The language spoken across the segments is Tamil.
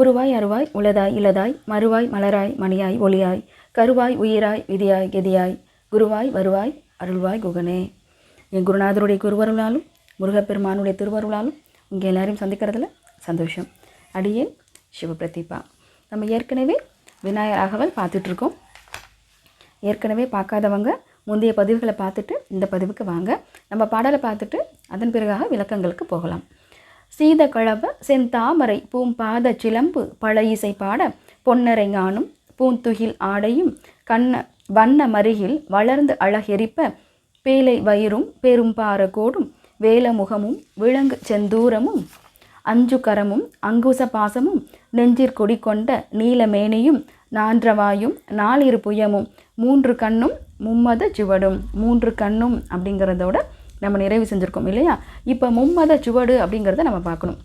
உருவாய் அருவாய் உளதாய் இலதாய் மறுவாய் மலராய் மணியாய் ஒளியாய் கருவாய் உயிராய் விதியாய் கெதியாய் குருவாய் வருவாய் அருள்வாய் குகனே. என் குருநாதருடைய குருவருளாலும் முருகப்பெருமானுடைய திருவருளாலும் இங்கே எல்லாரையும் சந்திக்கிறதுல சந்தோஷம். அடியேன் சிவபிரதீபா. நம்ம ஏற்கனவே விநாயகர் அகவல் பார்த்துட்ருக்கோம். ஏற்கனவே பார்க்காதவங்க முந்தைய பதிவுகளை பார்த்துட்டு இந்த பதிவுக்கு வாங்க. நம்ம பாடலை பார்த்துட்டு அதன் பிறகாக விளக்கங்களுக்கு போகலாம். சீத கழப செந்தாமரை பூம்பாத சிலம்பு பழ இசை பாட பொன்னரை ஞானும் பூந்துகில் ஆடையும் கண்ண வண்ண மருகில் வளர்ந்து அழகெரிப்ப பேலை வயிறும் பெரும்பார கோடும் வேலமுகமும் விலங்கு செந்தூரமும் அஞ்சு கரமும் அங்குச பாசமும் நெஞ்சிற் கொடி கொண்ட நீலமேனியும் நான்றவாயும் நாலிரு புயமும் மூன்று கண்ணும் மும்மத சுவடும் மூன்று கண்ணும் அப்படிங்கிறதோட நம்ம நிறைவு செஞ்சுருக்கோம் இல்லையா? இப்போ மும்மத சுவடு அப்படிங்கிறத நம்ம பார்க்கணும்.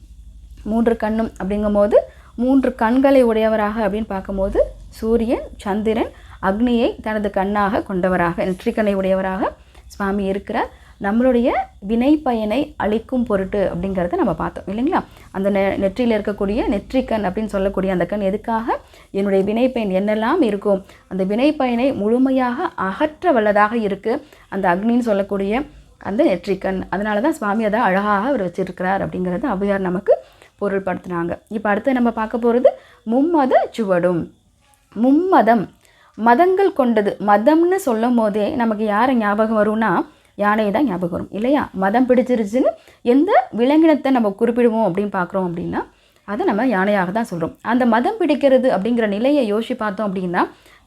மூன்று கண்ணும் அப்படிங்கும்போது மூன்று கண்களை உடையவராக அப்படின்னு பார்க்கும்போது சூரியன் சந்திரன் அக்னியை தனது கண்ணாக கொண்டவராக நெற்றிக்கண்ணை உடையவராக சுவாமி இருக்கிறார். நம்மளுடைய வினை பயனை அளிக்கும் பொருட்டு அப்படிங்கிறத நம்ம பார்த்தோம் இல்லைங்களா? அந்த நெ நெற்றியில் இருக்கக்கூடிய நெற்றிக்கண் அப்படின்னு சொல்லக்கூடிய அந்த கண் எதுக்காக? என்னுடைய வினை பயன் என்னெல்லாம் இருக்கும் அந்த வினை பயனை முழுமையாக அகற்ற வல்லதாக இருக்குது அந்த அக்னின்னு சொல்லக்கூடிய அந்த நெற்றிக்கண். அதனால தான் சுவாமி அதை அழகாக அவர் வச்சிருக்கிறார் அப்படிங்கிறது அவையார் நமக்கு பொருள்படுத்தினாங்க. இப்போ அடுத்து நம்ம பார்க்க போகிறது மும்மத சுவடும். மும்மதம். மதங்கள் கொண்டது. மதம்னு சொல்லும் போதே நமக்கு யாரை ஞாபகம் வரும்னா யானையை தான் ஞாபகம் வரும். இல்லையா? மதம் பிடிச்சிருச்சுன்னு எந்த விலங்கினத்தை நம்ம குறிப்பிடுவோம் அப்படின்னு பார்க்குறோம் அப்படின்னா அதை நம்ம யானையாக தான் சொல்கிறோம் அந்த மதம் பிடிக்கிறது அப்படிங்கிற நிலையை யோசி பார்த்தோம் அப்படின்னா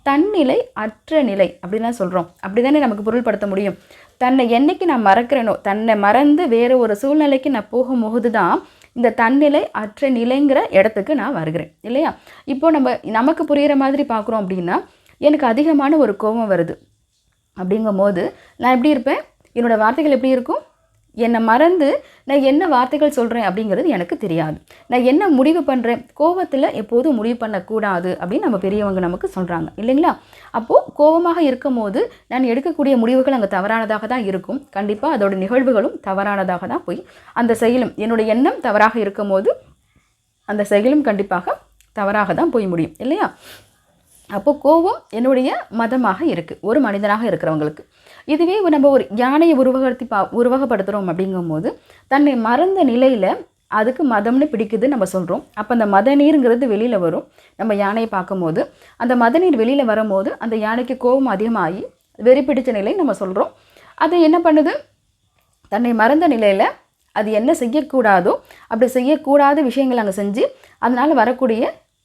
தன்னிலை அற்ற நிலை அப்படின்லாம் சொல்கிறோம் அப்படி தானே நமக்கு பொருள்படுத்த முடியும். தன்னை என்னைக்கு நான் மறக்கிறேனோ தன்னை மறந்து வேறு ஒரு சூழ்நிலைக்கு நான் போகும்போது தான் இந்த தன்னிலை அற்ற நிலைங்கிற இடத்துக்கு நான் வருகிறேன் இல்லையா? இப்போ நம்ம நமக்கு புரிகிற மாதிரி பார்க்குறோம் அப்படின்னா எனக்கு அதிகமான ஒரு கோபம் வருது. அப்படிங்கும்போது நான் எப்படி இருப்பேன்? என்னோடய வார்த்தைகள் எப்படி இருக்கும்? என்னை மறந்து நான் என்ன வார்த்தைகள் சொல்கிறேன் அப்படிங்கிறது எனக்கு தெரியாது. நான் என்ன முடிவு பண்ணுறேன் கோவத்தில் எப்போதும் முடிவு பண்ணக்கூடாது அப்படின்னு நம்ம பெரியவங்க நமக்கு சொல்கிறாங்க இல்லைங்களா? அப்போது கோபமாக இருக்கும் போது நான் எடுக்கக்கூடிய முடிவுகள் அங்கே தவறானதாக தான் இருக்கும். கண்டிப்பாக அதோட நிகழ்வுகளும் தவறானதாக தான் போய் அந்த செயலும் என்னுடைய எண்ணம் தவறாக இருக்கும் போது அந்த செயலும் கண்டிப்பாக தவறாக தான் போய் முடியும். இல்லையா? அப்போது கோபம் என்னுடைய மதமாக இருக்குது ஒரு மனிதனாக இருக்கிறவங்களுக்கு. இதுவே நம்ம ஒரு யானையை உருவகப்படுத்தி பா உருவகப்படுத்துகிறோம் அப்படிங்கும்போது தன்னை மறந்த நிலையில் அதுக்கு மதம்னு பிடிக்குது நம்ம சொல்கிறோம் அப்போ அந்த மத நீருங்கிறது வெளியில் வரும். நம்ம யானையை பார்க்கும்போது அந்த மத நீர் வெளியில் வரும்போது அந்த யானைக்கு கோபம் அதிகமாகி வெறி பிடித்த நிலை நம்ம சொல்கிறோம் அது என்ன பண்ணுது? தன்னை மறந்த நிலையில் அது என்ன செய்யக்கூடாதோ அப்படி செய்யக்கூடாத விஷயங்கள் அங்கே செஞ்சு அதனால் வரக்கூடிய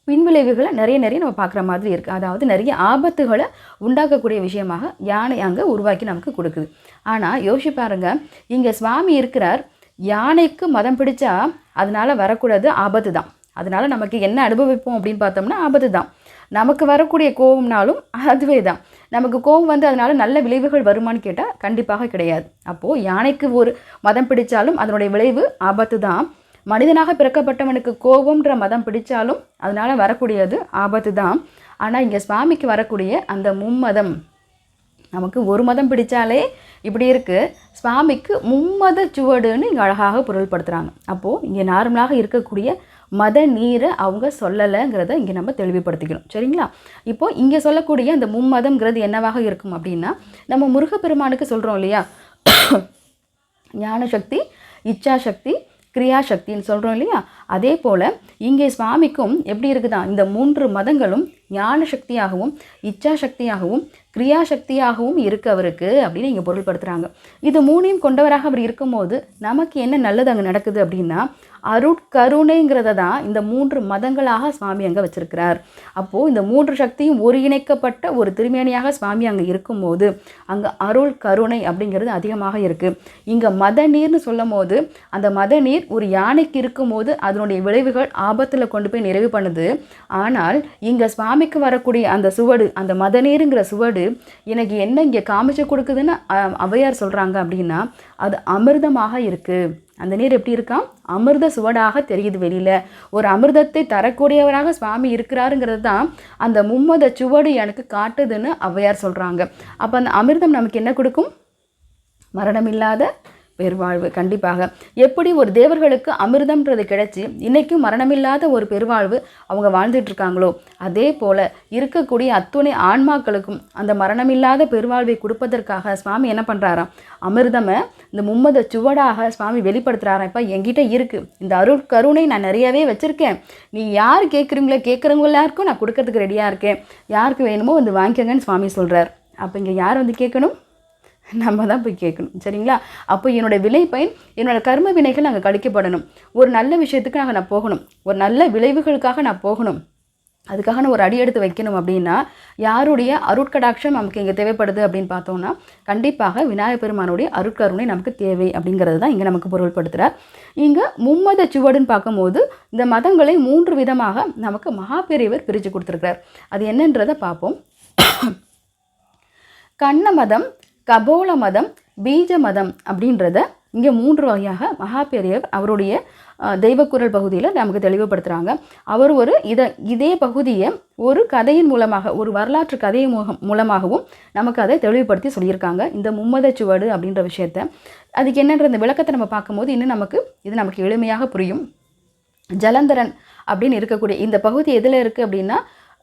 பின்விளைவுகளை நிறைய நிறைய நம்ம பார்க்குற மாதிரி இருக்குது அதாவது நிறைய ஆபத்துகளை உண்டாக்கக்கூடிய விஷயமாக யானை அங்கே உருவாக்கி நமக்கு கொடுக்குது. ஆனால் யோசிச்சு பாருங்க. இங்கே சுவாமி இருக்கிறார். யானைக்கு மதம் பிடிச்சா அதனால் வரக்கூடாது ஆபத்து தான். அதனால் நமக்கு என்ன அனுபவிப்போம் அப்படின்னு பார்த்தோம்னா ஆபத்து தான். நமக்கு வரக்கூடிய கோபம்னாலும் அதுவே தான். நமக்கு கோபம் வந்து அதனால் நல்ல விளைவுகள் வருமானு கேட்டால் கண்டிப்பாக கிடையாது. அப்போது யானைக்கு ஒரு மதம் பிடித்தாலும் அதனுடைய விளைவு ஆபத்து தான். மனிதனாக பிறக்கப்பட்டவனுக்கு கோபம்ன்ற மதம் பிடிச்சாலும் அதனால் வரக்கூடியது ஆபத்து தான் ஆனால் இங்கே சுவாமிக்கு வரக்கூடிய அந்த மும்மதம் நமக்கு ஒரு மதம் பிடித்தாலே இப்படி இருக்குது சுவாமிக்கு மும்மத சுவடுன்னு இங்கே அழகாக பொருள்படுத்துகிறாங்க அப்போது இங்கே நார்மலாக இருக்கக்கூடிய மத நீரை அவங்க சொல்லலைங்கிறத இங்கே நம்ம தெளிவுபடுத்திக்கணும். சரிங்களா? இப்போ இங்கே சொல்லக்கூடிய அந்த மும்மதம்ங்கிறது என்னவாக இருக்கும் அப்படின்னா நம்ம முருகப்பெருமானுக்கு சொல்கிறோம் இல்லையா? ஞான சக்தி இச்சா சக்தி கிரியாசக்தின்னு சொல்கிறோம் இல்லையா? அதே போல் இங்கே சுவாமிக்கும் எப்படி இருக்குதான் இந்த மூன்று மதங்களும் ஞான சக்தியாகவும் இச்சா சக்தியாகவும் கிரியா சக்தியாகவும் இருக்கு அவருக்கு அப்படின்னு இங்கே பொருள்படுத்துகிறாங்க இது மூணையும் கொண்டவராக அவர் இருக்கும்போது நமக்கு என்ன நல்லது அங்கே நடக்குது அப்படின்னா அருட்கருணைங்கிறத தான் இந்த மூன்று மதங்களாக சுவாமி அங்கே வச்சிருக்கிறார். அப்போது இந்த மூன்று சக்தியும் ஒருங்கிணைக்கப்பட்ட ஒரு திருமேனியாக சுவாமி அங்கே இருக்கும்போது அங்கே அருள் கருணை அப்படிங்கிறது அதிகமாக இருக்குது இங்கே மத நீர்னு சொல்லும் போது அந்த மத நீர் ஒரு யானைக்கு இருக்கும்போது அதனுடைய விளைவுகள் ஆபத்தில் கொண்டு போய் நிறைவு பண்ணுது. ஆனால் இங்கே சாமிக்கு வரக்கூடிய அந்த சுவடு அந்த மத நீருங்கிற சுவடு எனக்கு என்ன இங்கே காமிச்சு கொடுக்குதுன்னு அவையார் ஔவையார் சொல்கிறாங்க அப்படின்னா அது அமிர்தமாக இருக்குது அந்த நீர் எப்படி இருக்கான் அமிர்த சுவடாக தெரியுது வெளியில். ஒரு அமிர்தத்தை தரக்கூடியவராக சுவாமி இருக்கிறாருங்கிறது தான் அந்த மும்மத சுவடு எனக்கு காட்டுதுன்னு ஔவையார் சொல்கிறாங்க அப்போ அந்த அமிர்தம் நமக்கு என்ன கொடுக்கும்? மரணமில்லாத பெருவாழ்வு. கண்டிப்பாக எப்படி ஒரு தேவர்களுக்கு அமிர்தம்ன்றது கிடைச்சி இன்னைக்கும் மரணமில்லாத ஒரு பெருவாழ்வு அவங்க வாழ்ந்துட்டு இருக்காங்களோ அதே போல இருக்கக்கூடிய அத்துணை ஆன்மாக்களுக்கும் அந்த மரணமில்லாத பெருவாழ்வை கொடுப்பதற்காக சுவாமி என்ன பண்ணுறாராம் அமிர்தமை இந்த மும்மத சுவடாக சுவாமி வெளிப்படுத்துகிறாராம் இப்போ என்கிட்ட இருக்குது இந்த அருள் கருணை நான் நிறையவே வச்சுருக்கேன். நீ யார் கேட்குறீங்களோ கேட்குறவங்க எல்லாருக்கும் நான் கொடுக்கறதுக்கு ரெடியாக இருக்கேன். யாருக்கு வேணுமோ வந்து வாங்கிக்கங்கன்னு சுவாமி சொல்கிறார் அப்போ இங்கே யார் வந்து கேட்கணும்? நம்ம தான் போய் கேட்கணும். சரிங்களா? அப்போ என்னோடய விலை பயன் என்னோட கர்ம வினைகள் அங்கே கழிக்கப்படணும் ஒரு நல்ல விஷயத்துக்கு நாங்கள் நான் போகணும். ஒரு நல்ல விளைவுகளுக்காக நான் போகணும். அதுக்காக நான் ஒரு அடி எடுத்து வைக்கணும் அப்படின்னா யாருடைய அருட்கடாட்சம் நமக்கு இங்கே தேவைப்படுது அப்படின்னு பார்த்தோம்னா கண்டிப்பாக விநாயகப் பெருமானுடைய அருட்கருணை நமக்கு தேவை அப்படிங்கிறது தான் இங்கே நமக்கு பொருள்படுத்துகிறார் இங்கே மும்மத சுவடுன்னு பார்க்கும்போது இந்த மதங்களை மூன்று விதமாக நமக்கு மகாபெரியவர் பிரித்து கொடுத்துருக்கிறார். அது என்னன்றதை பார்ப்போம். கண்ண மதம் கபோல மதம் பீஜ மதம் அப்படின்றத இங்கே மூன்று வகையாக மகாபெரியவர் அவருடைய தெய்வக்குரல் பகுதியில் நமக்கு தெளிவுபடுத்துகிறாங்க அவர் ஒரு இதை இதே பகுதியை ஒரு கதையின் மூலமாக ஒரு வரலாற்று கதையின் மூலம் மூலமாகவும் நமக்கு அதை தெளிவுபடுத்தி சொல்லியிருக்காங்க. இந்த மும்மத சுவடு அப்படின்ற விஷயத்த. அதுக்கு என்னன்ற இந்த விளக்கத்தை நம்ம பார்க்கும்போது இன்னும் நமக்கு இது நமக்கு எளிமையாக புரியும். ஜலந்தரன் அப்படின்னு இருக்கக்கூடிய இந்த பகுதி எதில் இருக்குது அப்படின்னா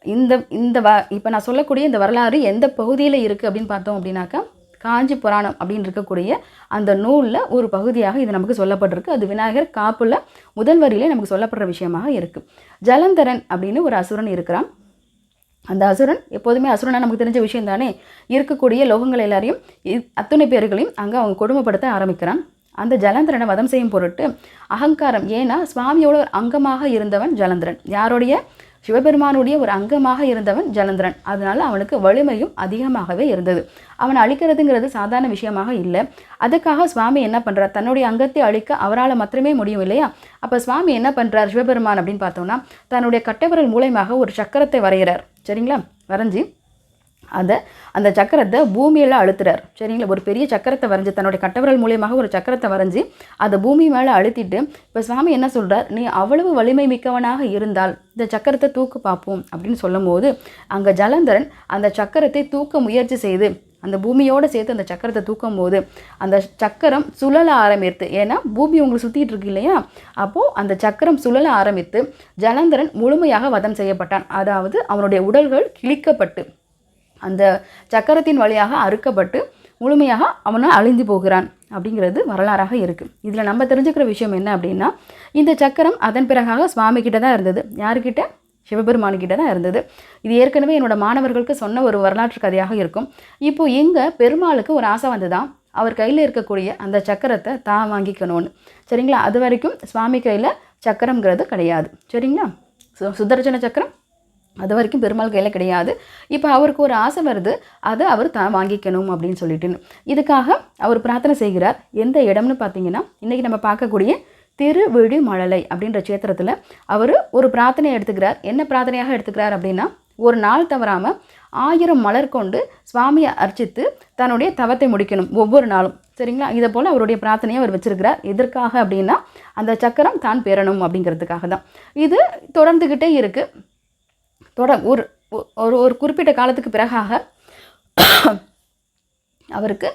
இந்த இந்த வ இப்போ நான் சொல்லக்கூடிய இந்த வரலாறு எந்த பகுதியில் இருக்குது அப்படின்னு பார்த்தோம் அப்படின்னாக்கா காஞ்சி புராணம் அப்படின்னு இருக்கக்கூடிய அந்த நூலில் ஒரு பகுதியாக இது நமக்கு சொல்லப்பட்டிருக்கு. அது விநாயகர் காப்புல முதல் வரியிலே நமக்கு சொல்லப்படுற விஷயமாக இருக்குது ஜலந்தரன் அப்படின்னு ஒரு அசுரன் இருக்கிறான். அந்த அசுரன் எப்போதுமே அசுரனா நமக்கு தெரிஞ்ச விஷயம் தானே? இருக்கக்கூடிய லோகங்கள் எல்லாரையும் இ- அத்தனை பேர்களையும் அங்கே அவங்க கொடுமைப்படுத்த ஆரம்பிக்கிறான். அந்த ஜலந்திரனை வதம் செய்யும் பொருட்டு அகங்காரம். ஏன்னா சுவாமியோட அங்கமாக இருந்தவன் ஜலந்திரன். யாருடைய? சிவபெருமானுடைய ஒரு அங்கமாக இருந்தவன் ஜலந்திரன். அதனால அவனுக்கு வலிமையும் அதிகமாகவே இருந்தது. அவனை அழிக்கிறதுங்கிறது சாதாரண விஷயமாக இல்லை. அதுக்காக சுவாமி என்ன பண்றார்? தன்னுடைய அங்கத்தை அழிக்க அவரால் மாத்திரமே முடியும் இல்லையா? அப்போ சுவாமி என்ன பண்றார் சிவபெருமான் அப்படின்னு பார்த்தோம்னா தன்னுடைய கட்டவிரல் மூலயமாக ஒரு சக்கரத்தை வரைகிறார். சரிங்களா? வரைஞ்சி அதை அந்த சக்கரத்தை பூமியில் அழுத்துறார். சரிங்களா? ஒரு பெரிய சக்கரத்தை வரைஞ்சி தன்னுடைய கட்டவரல் மூலியமாக ஒரு சக்கரத்தை வரைஞ்சி அதை பூமி மேலே அழுத்திட்டு இப்போ சுவாமி என்ன சொல்கிறார் நீ அவ்வளவு வலிமை மிக்கவனாக இருந்தால் இந்த சக்கரத்தை தூக்கு பார்ப்போம் அப்படின்னு சொல்லும்போது அங்கே ஜலந்தரன் அந்த சக்கரத்தை தூக்க முயற்சி செய்து அந்த பூமியோடு சேர்த்து அந்த சக்கரத்தை தூக்கும் போது அந்த சக்கரம் சுழல ஆரம்பித்து ஏன்னா பூமி உங்களை சுற்றிட்டு இருக்கு இல்லையா? அப்போது அந்த சக்கரம் சுழல ஆரம்பித்து ஜலந்தரன் முழுமையாக வதம் செய்யப்பட்டான். அதாவது அவனுடைய உடல்கள் கிழிக்கப்பட்டு அந்த சக்கரத்தின் வழியாக அறுக்கப்பட்டு முழுமையாக அவனை அழிந்து போகிறான் அப்படிங்கிறது வரலாறாக இருக்குது இதில் நம்ம தெரிஞ்சுக்கிற விஷயம் என்ன அப்படின்னா இந்த சக்கரம் அதன் பிறகாக சுவாமி கிட்ட தான் இருந்தது. யாருக்கிட்ட சிவபெருமானுக்கிட்ட தான் இருந்தது. இது ஏற்கனவே என்னோடய மாணவர்களுக்கு சொன்ன ஒரு வரலாற்று கதையாக இருக்கும். இப்போ இங்கே பெருமாளுக்கு ஒரு ஆசை வந்துதான் அவர் கையில் இருக்கக்கூடிய அந்த சக்கரத்தை தான் வாங்கிக்கணும்னு. சரிங்களா? அது வரைக்கும் சுவாமி கையில் சக்கரம்ங்கிறது கிடையாது. சரிங்களா? சு- சுதர்சன சக்கரம் அது வரைக்கும் பெருமாள் கையில் கிடையாது. இப்போ அவருக்கு ஒரு ஆசை வருது அதை அவர் தான் வாங்கிக்கணும் அப்படின்னு சொல்லிட்டு. இதுக்காக அவர் பிரார்த்தனை செய்கிறார் எந்த இடம்னு பார்த்தீங்கன்னா இன்றைக்கி நம்ம பார்க்கக்கூடிய திருவிழிமழலை அப்படின்ற சேத்திரத்தில் அவர் ஒரு பிரார்த்தனையை எடுத்துக்கிறார். என்ன பிரார்த்தனையாக எடுத்துக்கிறார் அப்படின்னா ஒரு நாள் தவறாமல் ஆயிரம் மலர் கொண்டு சுவாமியை அர்ச்சித்து தன்னுடைய தவத்தை முடிக்கணும் ஒவ்வொரு நாளும். சரிங்களா? இதை போல் அவருடைய பிரார்த்தனையை அவர் வச்சிருக்கிறார். எதற்காக அப்படின்னா அந்த சக்கரம் தான் பெறணும் அப்படிங்கிறதுக்காக தான். இது தொடர்ந்துக்கிட்டே இருக்குது தொட ஒரு ஒரு ஒரு குறிப்பிட்ட காலத்துக்கு பிறகாக அவருக்கு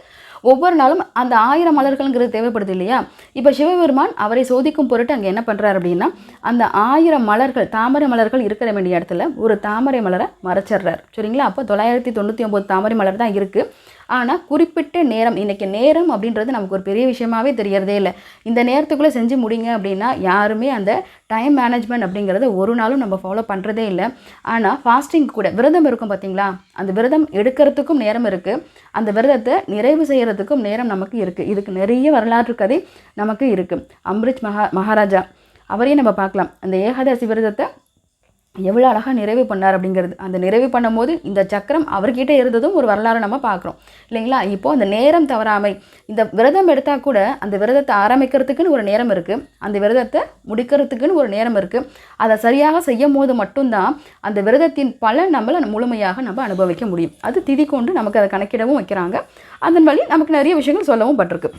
ஒவ்வொரு நாளும் அந்த ஆயிரம் மலர்கள்ங்கிறது தேவைப்படுது இல்லையா? இப்போ சிவபெருமான் அவரை சோதிக்கும் பொருட்டு அங்கே என்ன பண்ணுறாரு அப்படின்னா அந்த ஆயிரம் மலர்கள் தாமரை மலர்கள் இருக்கிற வேண்டிய இடத்துல ஒரு தாமரை மலரை மறைச்சிடுறார். சரிங்களா? அப்போ தொள்ளாயிரத்தி தொண்ணூற்றி ஒம்பது தாமரை மலர் தான் இருக்குது ஆனால் குறிப்பிட்ட நேரம் இன்றைக்கி நேரம் அப்படின்றது நமக்கு ஒரு பெரிய விஷயமாவே தெரியறதே இல்லை. இந்த நேரத்துக்குள்ளே செஞ்சு முடிங்க அப்படின்னா யாருமே அந்த டைம் மேனேஜ்மெண்ட் அப்படிங்கிறத ஒரு நாளும் நம்ம ஃபாலோ பண்ணுறதே இல்லை. ஆனால் ஃபாஸ்டிங் கூட விரதம் இருக்கும் பார்த்தீங்களா அந்த விரதம் எடுக்கிறதுக்கும் நேரம் இருக்குது அந்த விரதத்தை நிறைவு செய்கிறதுக்கும் நேரம் நமக்கு இருக்குது இதுக்கு நிறைய வரலாற்று கதை நமக்கு இருக்குது அம்ரித் மகா மகாராஜா அவரையும் நம்ம பார்க்கலாம். அந்த ஏகாதசி விரதத்தை எவ்வளோ அழகாக நிறைவு பண்ணார் அப்படிங்கிறது. அந்த நிறைவு பண்ணும்போது இந்த சக்கரம் அவர்கிட்ட இருந்ததும் ஒரு வரலாறு நம்ம பார்க்குறோம். இல்லைங்களா? இப்போது அந்த நேரம் தவறாமை இந்த விரதம் எடுத்தால் கூட அந்த விரதத்தை ஆரம்பிக்கிறதுக்குன்னு ஒரு நேரம் இருக்குது அந்த விரதத்தை முடிக்கிறதுக்குன்னு ஒரு நேரம் இருக்குது அதை சரியாக செய்யும் போது மட்டும்தான் அந்த விரதத்தின் பலன் நம்மளை முழுமையாக நம்ம அனுபவிக்க முடியும். அது திதி கொண்டு நமக்கு அதை கணக்கிடவும் வைக்கிறாங்க. அதன் வழி நமக்கு நிறைய விஷயங்கள் சொல்லவும் பட்டிருக்கு.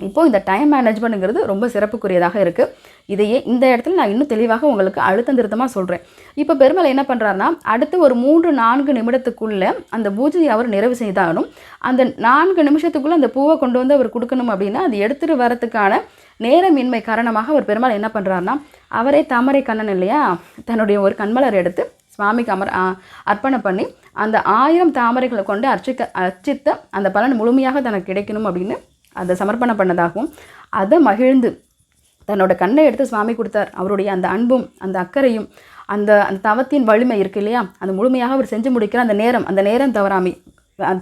இப்போது இந்த டைம் மேனேஜ்மெண்ட்டுங்கிறது ரொம்ப சிறப்புக்குரியதாக இருக்குது இதையே இந்த இடத்துல நான் இன்னும் தெளிவாக உங்களுக்கு அழுத்தம் திருத்தமாக சொல்கிறேன் இப்போ பெருமலை என்ன பண்ணுறாருனா அடுத்து ஒரு மூன்று நான்கு நிமிடத்துக்குள்ளே அந்த பூஜையை அவர் நிறைவு செய்தாலும் அந்த நான்கு நிமிஷத்துக்குள்ளே அந்த பூவை கொண்டு வந்து அவர் கொடுக்கணும் அப்படின்னா அது எடுத்துகிட்டு வரத்துக்கான நேரமின்மை காரணமாக அவர் பெருமாள் என்ன பண்ணுறாருனா அவரே தாமரை கண்ணன் இல்லையா? தன்னுடைய ஒரு கண்மலர் எடுத்து சுவாமிக்கு அமர் அர்ப்பணம் பண்ணி அந்த ஆயிரம் தாமரைகளை கொண்டு அர்ச்சிக்க அர்ச்சித்த அந்த பலன் முழுமையாக தனக்கு கிடைக்கணும் அப்படின்னு அதை சமர்ப்பணம் பண்ணதாகவும் அதை மகிழ்ந்து தன்னோட கண்ணை எடுத்து சுவாமி கொடுத்தார். அவருடைய அந்த அன்பும் அந்த அக்கறையும் அந்த அந்த தவத்தின் வலிமை இருக்கு இல்லையா? அந்த முழுமையாக அவர் செஞ்சு முடிக்கிற அந்த நேரம் அந்த நேரம் தவறாமை.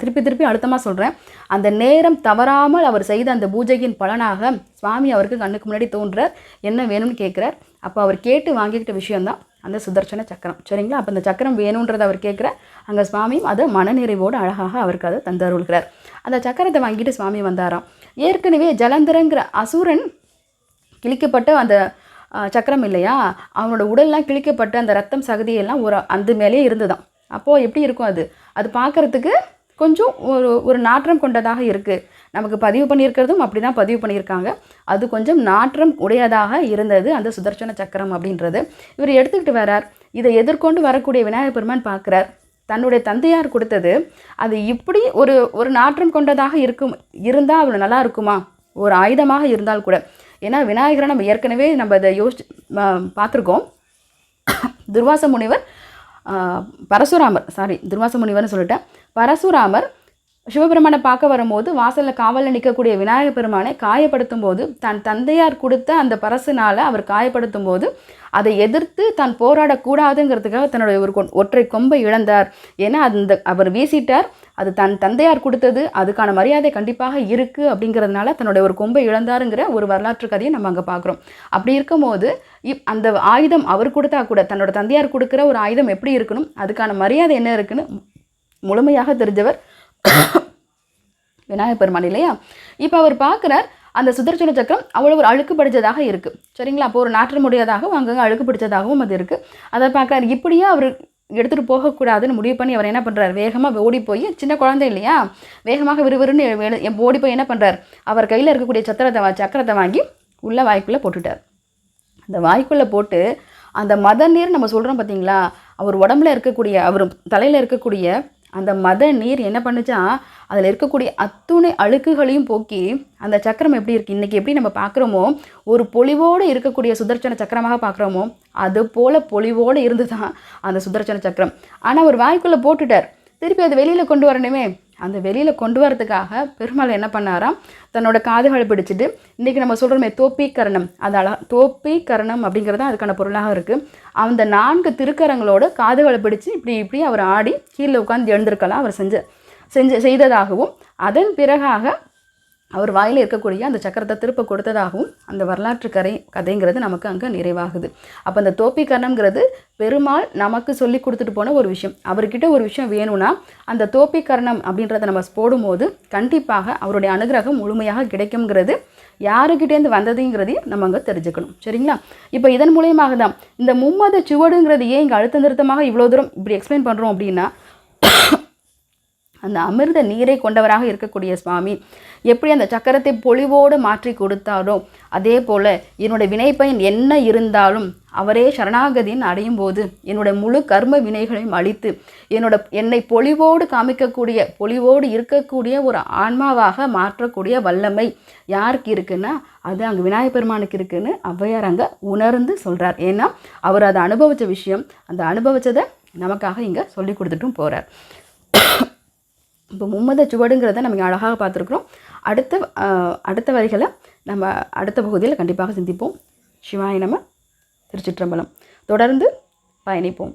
திருப்பி திருப்பி அழுத்தமாக சொல்கிறேன் அந்த நேரம் தவறாமல் அவர் செய்த அந்த பூஜையின் பலனாக சுவாமி அவருக்கு கண்ணுக்கு முன்னாடி தோன்றார். என்ன வேணும்னு கேட்குறார். அப்போ அவர் கேட்டு வாங்கிக்கிட்ட விஷயம்தான் அந்த சுதர்சன சக்கரம். சரிங்களா? அப்போ அந்த சக்கரம் வேணுன்றதை அவர் கேட்குற அங்கே சுவாமியும் அதை மனநிறைவோடு அழகாக அவருக்கு அதை தந்தருள்கிறார். அந்த சக்கரத்தை வாங்கிட்டு சுவாமி வந்தாராம். ஏற்கனவே ஜலந்தரங்கிற அசுரன் கிழிக்கப்பட்ட அந்த சக்கரம் இல்லையா? அவனோட உடல்லாம் கிழிக்கப்பட்ட அந்த ரத்தம் சகதியெல்லாம் ஒரு அந்த மேலேயே இருந்துதான். அப்போது எப்படி இருக்கும் அது? அது பார்க்கறதுக்கு கொஞ்சம் ஒரு ஒரு நாற்றம் கொண்டதாக இருக்குது நமக்கு பதிவு பண்ணியிருக்கிறதும் அப்படி தான் பதிவு பண்ணியிருக்காங்க. அது கொஞ்சம் நாற்றம் உடையதாக இருந்தது அந்த சுதர்சன சக்கரம் அப்படின்றது. இவர் எடுத்துக்கிட்டு வரார் இதை எதிர்கொண்டு வரக்கூடிய விநாயகர் பெருமான் பார்க்குறார். தன்னுடைய தந்தையார் கொடுத்தது அது இப்படி ஒரு ஒரு நாற்றம் கொண்டதாக இருக்கும் இருந்தால் அவ்வளோ நல்லா இருக்குமா? ஒரு ஆயுதமாக இருந்தால் கூட. ஏன்னா விநாயகரை நம்ம ஏற்கனவே நம்ம அதை யோசிச்சு பார்த்துருக்கோம். துர்வாச முனிவர் பரசுராமர் சாரி துர்வாச முனிவர்னு சொல்லிட்டேன். பரசுராமர் சிவபெருமானை பார்க்க வரும்போது வாசலில் காவலில் நிற்கக்கூடிய விநாயகர் பெருமானை காயப்படுத்தும் போது தன் தந்தையார் கொடுத்த அந்த பரசுனால் அவர் காயப்படுத்தும் போது அதை எதிர்த்து தான் போராடக்கூடாதுங்கிறதுக்காக தன்னுடைய ஒரு ஒற்றை கொம்பை இழந்தார். ஏன்னா அந்த அவர் வீசிட்டார் அது தன் தந்தையார் கொடுத்தது அதுக்கான மரியாதை கண்டிப்பாக இருக்குது அப்படிங்கிறதுனால தன்னுடைய ஒரு கொம்பை இழந்தாருங்கிற ஒரு வரலாற்று கதையை நம்ம அங்கே பார்க்குறோம். அப்படி இருக்கும்போது இப் அந்த ஆயுதம் அவர் கொடுத்தா கூட தன்னோட தந்தையார் கொடுக்குற ஒரு ஆயுதம் எப்படி இருக்கணும் அதுக்கான மரியாதை என்ன இருக்குன்னு முழுமையாக தெரிஞ்சவர் விநாயகர் பெருமான் இல்லையா? இப்போ அவர் பார்க்குறார் அந்த சுதர்சன சக்கரம் அவ்வளோ ஒரு அழுக்கு படித்ததாக இருக்குது சரிங்களா? அப்போ ஒரு நாற்ற முடியாதாகவும் அங்கங்கே அழுக்கு பிடிச்சதாகவும் அது இருக்குது அதை பார்க்குறாரு இப்படியே அவர் எடுத்துகிட்டு போகக்கூடாதுன்னு முடிவு பண்ணி அவர் என்ன பண்ணுறாரு வேகமாக ஓடி போய் சின்ன குழந்தை இல்லையா? வேகமாக விறுவிறுன்னு ஓடி போய் என்ன பண்ணுறார் அவர் கையில் இருக்கக்கூடிய சத்திரத்தை வா- சக்கரத்தை வாங்கி உள்ள வாய்க்குள்ளே போட்டுட்டார். அந்த வாய்க்குள்ளே போட்டு அந்த மத நீர் நம்ம சொல்கிறோம் பார்த்தீங்களா அவர் உடம்புல இருக்கக்கூடிய அவர் தலையில் இருக்கக்கூடிய அந்த மத நீர் என்ன பண்ணுச்சா அதில் இருக்கக்கூடிய அத்துணை அழுக்குகளையும் போக்கி அந்த சக்கரம் எப்படி இருக்குது இன்றைக்கி எப்படி நம்ம பார்க்குறோமோ ஒரு பொலிவோடு இருக்கக்கூடிய சுதர்சன சக்கரமாக பார்க்குறோமோ அது போல் பொலிவோடு இருந்து தான் அந்த சுதர்சன சக்கரம். ஆனால் அவர் வாய்க்குள்ளே போட்டுட்டார். திருப்பி அதை வெளியில் கொண்டு வரணுமே அந்த வெளியில் கொண்டு வரதுக்காக பெருமாள் என்ன பண்ணாராம்? தன்னோட காதுகளை பிடிச்சிட்டு இன்றைக்கி நம்ம சொல்கிறோமே தோப்பீக்கரணம். அது அழ தோப்பீக்கரணம் அப்படிங்கிறது தான் அதுக்கான பொருளாக இருக்குது அந்த நான்கு திருக்கரங்களோட காதுகளை பிடிச்சு இப்படி இப்படி அவர் ஆடி கீழே உட்காந்து எழுந்திருக்கலாம் அவர் செஞ்ச செஞ்சு செய்ததாகவும் அதன் பிறகாக அவர் வாயில் இருக்கக்கூடிய அந்த சக்கரத்தை திருப்ப கொடுத்ததாகவும் அந்த வரலாற்று கரை கதைங்கிறது நமக்கு அங்கே நிறைவாகுது. அப்போ அந்த தோப்பிக்கரணம்ங்கிறது பெருமாள் நமக்கு சொல்லி கொடுத்துட்டு போன ஒரு விஷயம். அவர்கிட்ட ஒரு விஷயம் வேணும்னா அந்த தோப்பிக்கரணம் அப்படின்றத நம்ம போடும்போது கண்டிப்பாக அவருடைய அனுகிரகம் முழுமையாக கிடைக்குங்கிறது யாருக்கிட்டேருந்து வந்ததுங்கிறதையும் நம்ம அங்கே தெரிஞ்சுக்கணும். சரிங்களா? இப்போ இதன் மூலியமாக தான் இந்த மும்மத சுவடுங்கிறது ஏன் இங்கே அழுத்த நிறுத்தமாக இவ்வளோ தூரம் இப்படி எக்ஸ்பிளைன் பண்ணுறோம் அப்படின்னா அந்த அமிர்த நீரை கொண்டவராக இருக்கக்கூடிய சுவாமி எப்படி அந்த சக்கரத்தை பொலிவோடு மாற்றி கொடுத்தாரோ அதே போல் என்னோட வினைப்பயன் என்ன இருந்தாலும் அவரே சரணாகதியின் அடையும் போது என்னுடைய முழு கர்ம வினைகளையும் அழித்து என்னோட என்னை பொலிவோடு காமிக்கக்கூடிய பொலிவோடு இருக்கக்கூடிய ஒரு ஆன்மாவாக மாற்றக்கூடிய வல்லமை யாருக்கு இருக்குன்னா அது அங்கே விநாயகப் பெருமானுக்கு இருக்குன்னு ஔவையார் அங்கே உணர்ந்து சொல்கிறார் ஏன்னா அவர் அதை அனுபவித்த விஷயம் அந்த அனுபவித்ததை நமக்காக இங்கே சொல்லி கொடுத்துட்டும் போகிறார் இப்போ மும்மத சுவடுங்கிறத நம்ம அழகாக பார்த்துருக்குறோம். அடுத்த அடுத்த வரிகளை நம்ம அடுத்த பகுதியில் கண்டிப்பாக சிந்திப்போம். சிவாய நம்ம திருச்சிற்றம்பலம். தொடர்ந்து பயணிப்போம்.